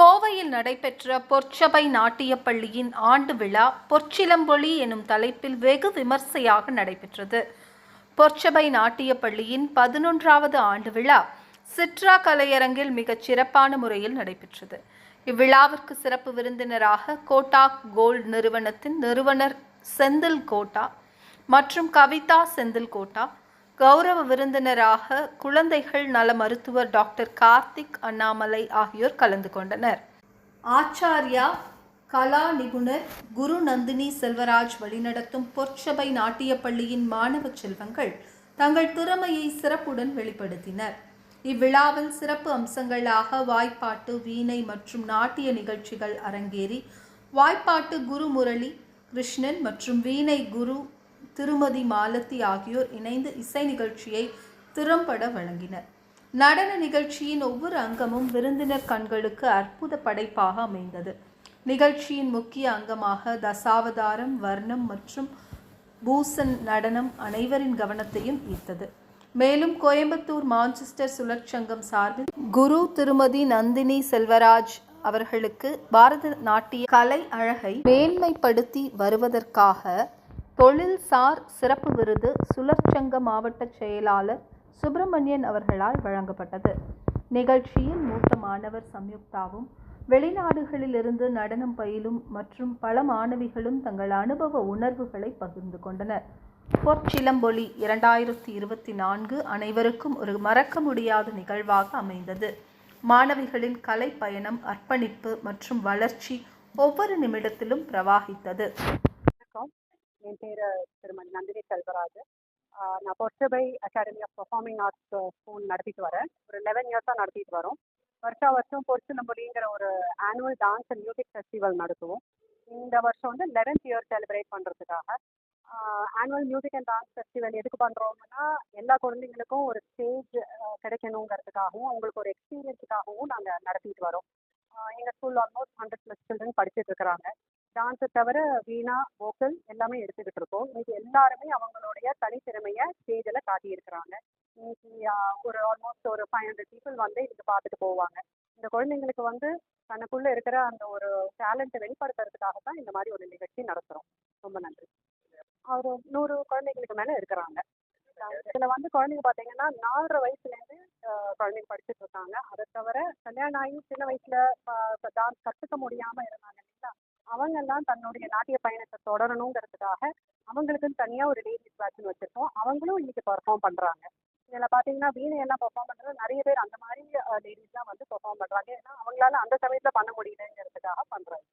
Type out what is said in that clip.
கோவையில் நடைபெற்ற பொற்சபை நாட்டியப் பள்ளியின் ஆண்டு விழா பொற்சிலம்பொலி எனும் தலைப்பில் வெகு விமர்சையாக நடைபெற்றது. பொற்சபை நாட்டியப் பள்ளியின் பதினொன்றாவது ஆண்டு விழா சிட்ரா கலையரங்கில் மிகச் சிறப்பான முறையில் நடைபெற்றது. இவ்விழாவிற்கு சிறப்பு விருந்தினராக கோட்டாக் கோல்ட் நிறுவனத்தின் நிறுவனர் செந்தில் கோட்டா மற்றும் கவிதா செந்தில் கோட்டா கௌரவ விருந்தினராக குழந்தைகள் நல மருத்துவர் டாக்டர் கார்த்திக் அண்ணாமலை ஆகியோர் கலந்து கொண்டனர். ஆச்சாரியா கலா நிபுணர் குரு நந்தினி செல்வராஜ் வழிநடத்தும் பொற்சபை நாட்டியப் பள்ளியின் மாணவ செல்வங்கள் தங்கள் திறமையை சிறப்புடன் வெளிப்படுத்தினர். இவ்விழாவில் சிறப்பு அம்சங்களாக வாய்ப்பாட்டு வீணை மற்றும் நாட்டிய நிகழ்ச்சிகள் அரங்கேறி வாய்ப்பாட்டு குரு முரளி கிருஷ்ணன் மற்றும் வீணை குரு திருமதி மாலத்தி ஆகியோர் இணைந்து இசை நிகழ்ச்சியை திறம்பட வழங்கினர். நடன நிகழ்ச்சியின் ஒவ்வொரு அங்கமும் விருந்தினர் கண்களுக்கு அற்புத படைப்பாக அமைந்தது. நிகழ்ச்சியின் முக்கிய அங்கமாக தசாவதாரம் வர்ணம் மற்றும் பூசன் நடனம் அனைவரின் கவனத்தையும் ஈர்த்தது. மேலும் கோயம்புத்தூர் மான்செஸ்டர் சுழற்சங்கம் சார்பில் குரு திருமதி நந்தினி செல்வராஜ் அவர்களுக்கு பாரத நாட்டிய கலை அழகை மேன்மைப்படுத்தி வருவதற்காக தொழில்சார் சிறப்பு விருது சுழற்சங்க மாவட்ட செயலாளர் சுப்பிரமணியன் அவர்களால் வழங்கப்பட்டது. நிகழ்ச்சியில் மூத்த மாணவர் சம்யுக்தாவும் வெளிநாடுகளிலிருந்து நடனம் பயிலும் மற்றும் பல மாணவிகளும் தங்கள் அனுபவ உணர்வுகளை பகிர்ந்து கொண்டனர். பொற்சிலம்பொலி இரண்டாயிரத்தி இருபத்தி நான்கு அனைவருக்கும் ஒரு மறக்க முடியாத நிகழ்வாக அமைந்தது. மாணவிகளின் கலை பயணம் அர்ப்பணிப்பு மற்றும் வளர்ச்சி ஒவ்வொரு நிமிடத்திலும் பிரவாகித்தது. வணக்கம் என் பேர் திருமதி நந்தினி செல்வராஜ். நான் Porsabai academy of performing arts school நடத்திட்டு வரேன். ஒரு லெவன் இயர்ஸாக நடத்திட்டு வரோம். வருஷா வருஷம் பொற்சிலம்பொலிங்கிற ஒரு annual dance and music festival நடத்துவோம். இந்த வருஷம் வந்து லெவன்த் இயர் செலிப்ரேட் பண்ணுறதுக்காக annual music and dance festival எதுக்கு பண்ணுறோம்னா எல்லா குழந்தைங்களுக்கும் ஒரு ஸ்டேஜ் கிடைக்கணுங்கிறதுக்காகவும் அவங்களுக்கு ஒரு எக்ஸ்பீரியன்ஸுக்காகவும் நாங்கள் நடத்திட்டு வரோம். எங்கள் ஸ்கூலில் ஆல்மோஸ்ட் ஹண்ட்ரட் ப்ளஸ் சில்ட்ரன் படிச்சுட்டு இருக்கிறாங்க. டான்ஸை தவிர வீணா வோக்கல் எல்லாமே எடுத்துக்கிட்டு இருக்கோம். இன்னைக்கு எல்லாருமே அவங்களுடைய தனித்திறமையை ஸ்டேஜில் காட்டியிருக்கிறாங்க. இன்னைக்கு ஒரு ஆல்மோஸ்ட் ஒரு ஃபைவ் ஹண்ட்ரட் பீப்புள் வந்து இதுக்கு பார்த்துட்டு போவாங்க. இந்த குழந்தைங்களுக்கு வந்து தனக்குள்ளே இருக்கிற அந்த ஒரு டேலண்ட்டை வெளிப்படுத்துறதுக்காக தான் இந்த மாதிரி ஒரு நிகழ்ச்சி நடத்துகிறோம் ரொம்ப நன்றி. ஒரு நூறு குழந்தைங்களுக்கு மேலே இருக்கிறாங்க. இதில் வந்து குழந்தைங்க பார்த்தீங்கன்னா நாலரை வயசுலேருந்து குழந்தைங்க படிச்சுட்டு இருக்காங்க. அதை தவிர கல்யாணம் ஆகி சின்ன வயசில் டான்ஸ் கற்றுக்க முடியாமல் இருந்தாங்க. அவங்க தான் தன்னுடைய நாட்டிய பயணத்தை தொடரணுங்கிறதுக்காக அவங்களுக்குன்னு தனியாக ஒரு லேடிஸ் பேட்ச்னு வச்சுருக்கோம். அவங்களும் இன்னைக்கு பர்ஃபார்ம் பண்ணுறாங்க இதில் பார்த்தீங்கன்னா வீணையெல்லாம் பெர்ஃபார்ம் பண்ணுறது நிறைய பேர் அந்த மாதிரி லேடிஸ் தான் வந்து பெர்ஃபார்ம் பண்ணுறாங்க ஏன்னா அவங்களால அந்த சமயத்தில் பண்ண முடியலங்கிறதுக்காக பண்ணுறாங்க